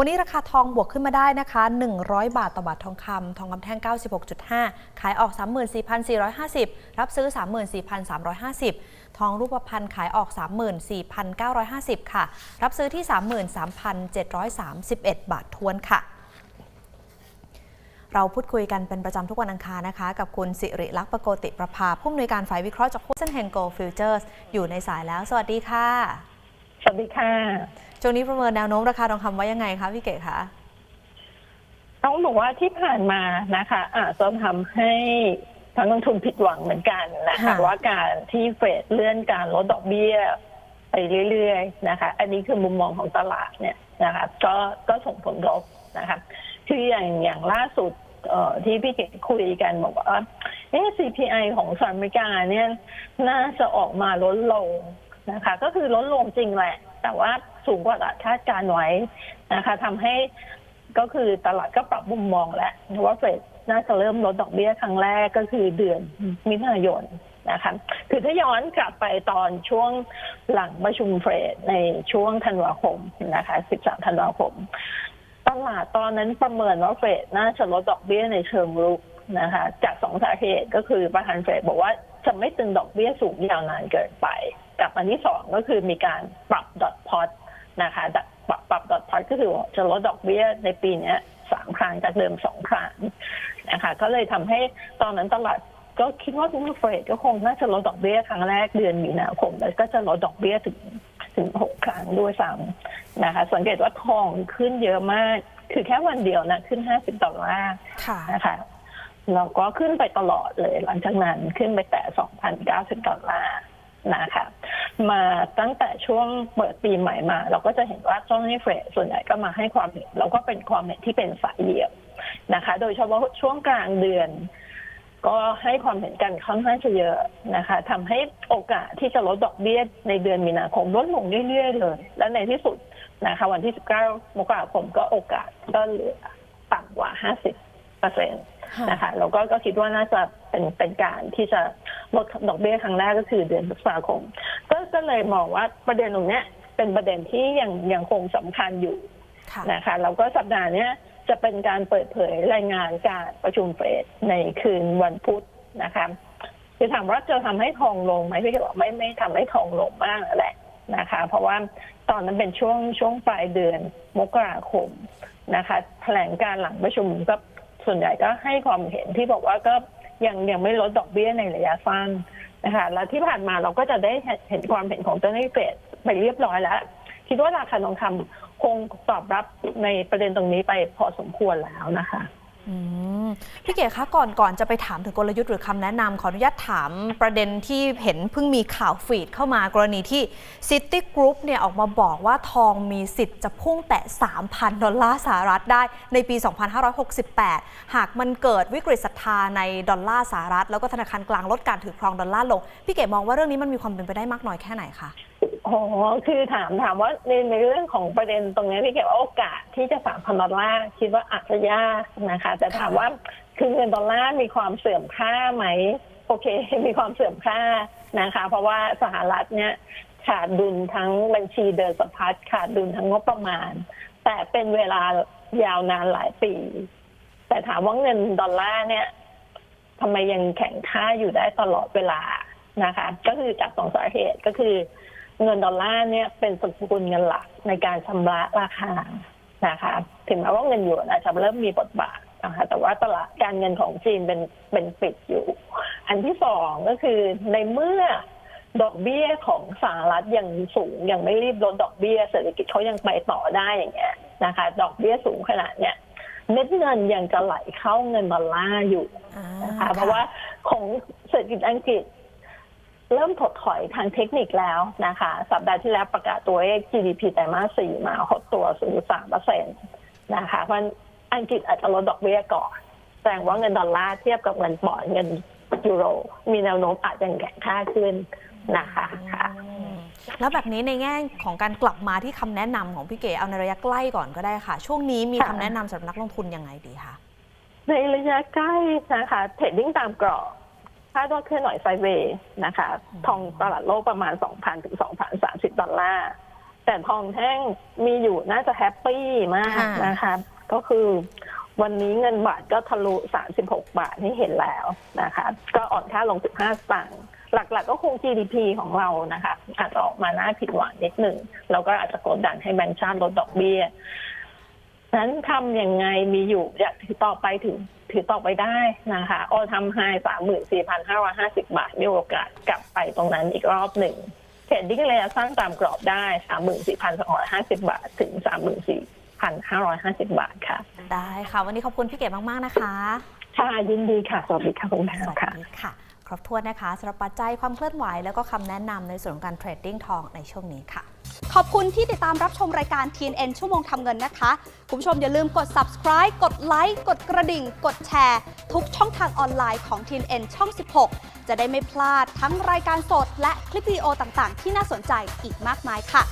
วันนี้ราคาทองบวกขึ้นมาได้นะคะ 100 บาทต่อบาททองคำทองคำแท่ง 96.5 ขายออก 34,450 รับซื้อ 34,350 ทองรูปพรรณขายออก 34,950 ค่ะ รับซื้อที่ 33,731 บาททวนค่ะเราพูดคุยกันเป็นประจำทุกวันอังคารนะคะ กับคุณสิริลักษณ์ประโกติประภาผู้อำนวยการฝ่ายวิเคราะห์จากหุ้นเส้นแห่งโกลฟิวเจอร์สอยู่ในสายแล้ว สวัสดีค่ะ สวัสดีค่ะ ช่วงนี้ประเมินแนวโน้มราคาทองคำไว้ยังไงคะพี่เก๋คะต้องบอกว่าที่ผ่านมานะคะอาจจะทำให้นักลงทุนผิดหวังเหมือนกันนะคะว่าการที่เฟดเลื่อนการลดดอกเบี้ยไปเรื่อยๆนะคะ อันนี้คือมุมมองของตลาดเนี่ยนะคะก็ก็ส่งผลกระทบนะคะคืออย่างอย่างล่าสุดเอ่อที่พี่เก๋คุยกันบอกว่าเอ๊ะ CPI ของสหรัฐอเมริกาเนี่ยน่าจะออกมาลดลง นะคะ ก็คือลดลงจริงแหละ แต่ว่าสูงกว่าคาดการไว้นะคะทำให้ก็คือตลาดก็ปรับมุมมองแล้วว่าเฟดน่าจะเริ่มลดดอกเบี้ยครั้งแรกก็คือเดือนมิถุนายนนะคะคือถ้าย้อนกลับไปตอนช่วงหลังประชุมเฟดในช่วงธันวาคมนะคะ 13 ธันวาคม ตลาดตอนนั้นประเมินว่าเฟดน่าจะลดดอกเบี้ยในเชิงรุกนะคะ จากสองสาเหตุก็คือประธานเฟดบอกว่าจะไม่ตึงดอกเบี้ยสูงยาวนานเกินไป กับอันที่สองก็คือมีการปรับดอทพอตนะคะปรับปรับดอทพอตก็คือจะลดดอกเบี้ยในปีนี้สามครั้งจากเดิมสองครั้งนะคะก็เลยทำให้ตอนนั้นตลาดก็คิดว่าทุกเฟดก็คงน่าจะลดดอกเบี้ยครั้งแรกเดือนมีนาคมแล้วก็จะลดดอกเบี้ยถึงถึงหกครั้งด้วยซ้ำนะคะ สังเกตว่าทองขึ้นเยอะมาก คือแค่วันเดียวนะขึ้นห้าสิบดอลลาร์ค่ะนะคะแล้วก็ขึ้นไปตลอดเลยหลังจากนั้นขึ้นไปแต่2,090ดอลลาร์นะคะ มาตั้งแต่ช่วงเปิดปีใหม่มา เราก็จะเห็นว่าเจ้าหน้าที่เฟดส่วนใหญ่ก็มาให้ความเห็นแล้วก็เป็นความเห็นที่เป็นสายเดี่ยวนะคะ โดยเฉพาะช่วงกลางเดือน ก็ให้ความเห็นกันค่อนข้างจะเยอะนะคะทำให้โอกาสที่จะลดดอกเบี้ยในเดือนมีนาคมลดลงเรื่อยๆเลย และในที่สุดนะคะ วันที่ 19 มกราคมก็โอกาสก็เหลือต่ำกว่า 50เปอร์เซ็นต์นะคะแล้วก็ก็คิดว่าน่าจะเป็นเป็นการที่จะ ลดดอกเบี้ยครั้งแรกก็คือเดือนพฤษภาคมก็ก็เลยมองว่าประเด็นตรงเนี้ยเป็นประเด็นที่ยังยังคงสำคัญอยู่ค่ะนะคะแล้วก็สัปดาห์เนี้ยจะเป็นการเปิดเผยรายงานการประชุมเฟดในคืนวันพุธนะคะคือถามว่าจะทำให้ทองลงไหมพี่ก็บอกไม่ไม่ทำให้ทองลงมากแหละนะคะ เพราะว่าตอนนั้นเป็นช่วงช่วงปลายเดือนมกราคมนะคะแถลงการหลังประชุมก็ส่วนใหญ่ก็ให้ความเห็นที่บอกว่าก็ ยังยังไม่ลดดอกเบี้ยในระยะสั้นนะคะแล้วที่ผ่านมาเราก็จะได้เห็นความเห็นของเจ้าหน้าที่เฟดไปเรียบร้อยแล้ว คิดว่าราคาทองคำคงตอบรับในประเด็นตรงนี้ไปพอสมควรแล้วนะคะ อืม พี่เก๋คะก่อนก่อนจะไปถามถึงกลยุทธ์หรือคำแนะนำขออนุญาตถามประเด็นที่เห็นเพิ่งมีข่าวฟีดเข้ามากรณีที่ City Group เนี่ยออกมาบอกว่าทองมีสิทธิ์จะพุ่งแตะ 3,000 ดอลลาร์สหรัฐได้ในปี 2568 หากมันเกิดวิกฤตศรัทธาในดอลลาร์สหรัฐ แล้วก็ธนาคารกลางลดการถือครองดอลลาร์ลง พี่เก๋มองว่าเรื่องนี้มันมีความเป็นไปได้มากน้อยแค่ไหนคะ อ๋อคือถามถามว่าในในเรื่องของประเด็นตรงนี้พี่เก๋ว่าโอกาสที่จะสามพันดอลลาร์คิดว่าอาจจะยากนะคะ แต่ถามว่าคือเงินดอลลาร์มีความเสื่อมค่าไหม โอเค มีความเสื่อมค่านะคะ เพราะว่าสหรัฐเนี่ยขาดดุลทั้งบัญชีเดินสะพัดขาดดุลทั้งงบประมาณ แต่เป็นเวลายาวนานหลายปี แต่ถามว่าเงินดอลลาร์เนี่ยทำไมยังแข็งค่าอยู่ได้ตลอดเวลานะคะ ก็คือจากสองสาเหตุก็คือ เงินดอลลาร์เนี่ยเป็นสกุลเงินหลักในการชำระราคานะคะถึงแม้ว่าเงินหยวนอาจจะเริ่มมีบทบาทนะคะแต่ว่าตลาดการเงินของจีนเป็นเป็นปิดอยู่ อันที่สองก็คือในเมื่อดอกเบี้ยของสหรัฐยังสูงยังไม่รีบลดดอกเบี้ยเศรษฐกิจเขายังไปต่อได้อย่างเงี้ยนะคะ ดอกเบี้ยสูงขนาดเนี้ยเม็ดเงินยังจะไหลเข้าเงินดอลลาร์อยู่นะคะเพราะว่าของเศรษฐกิจอังกฤษ เริ่มถดถอยทางเทคนิคแล้วนะคะ สัปดาห์ที่แล้วประกาศตัวเลข GDP ไตรมาสสี่มาหดตัว 0.3เปอร์เซ็นต์นะคะเพราะฉะนั้นอังกฤษอาจจะลดดอกเบี้ยก่อนแสดงว่าเงินดอลลาร์เทียบกับเงินปอนด์เงินยูโร มีแนวโน้มอาจจะแข็งค่าขึ้นนะคะค่ะอืมแล้วแบบนี้ในแง่ของการกลับมาที่คำแนะนำของพี่เก๋เอาในระยะใกล้ก่อนก็ได้ค่ะ ช่วงนี้มีค่ะคำแนะนำสำหรับนักลงทุนยังไงดีคะในระยะใกล้นะคะเทรดดิ้งตามกรอบคาดว่าเคลื่อนไหวไซด์เวย์นะคะ ทองตลาดโลกประมาณ 2,000 ถึง 2,030 ดอลลาร์ แต่ทองแท่งมีอยู่น่าจะแฮปปี้มากค่ะนะคะ ก็คือวันนี้เงินบาทก็ทะลุ 36 บาทให้เห็นแล้วนะคะ ก็อ่อนค่าลง 15สตางค์หลักๆก็คง GDP ของเรานะคะ อาจจะออกมาน่าผิดหวังนิดหนึ่งแล้วก็อาจจะกดดันให้แบงก์ชาติลดดอกเบี้ยนั้นทำยังไงมีอยู่อยากถือต่อไปถือ ถือต่อไปได้นะคะออทำไฮสามหมื่นสี่พันห้าร้อยห้าสิบาทมีโอกาสกลับไปตรงนั้นอีกรอบหนึ่งเทรดดิ้งระยะสั้นตามกรอบได้สามหมื่นสี่พันสองร้อยห้าสิบาท ถึงสามหมื่นสี่พันห้าร้อยห้าสิบาทค่ะ ได้ค่ะ วันนี้ขอบคุณพี่เก๋มากๆนะคะ ค่ะยินดีค่ะ สวัสดีค่ะคุณแพสรวัสค่ะดีค่ะ ครบถ้วนนะคะสำหรับปัจจัยความเคลื่อนไหวแล้วก็คำแนะนำในส่วนของการเทรดดิ้งทองในช่วงนี้ค่ะข อบคุณที่ติดตามรับชมรายการ TNN ชั่วโมงทำเงินนะคะ คุณผู้ชมอย่าลืมกด subscribe กดไลค์กดกระดิ่ง กดแชร์ ทุกช่องทางออนไลน์ของ TNN ช่อง 16 จะได้ไม่พลาดทั้งรายการสด และคลิปวิดีโอต่างๆ ที่น่าสนใจอีกมากมายค่ะ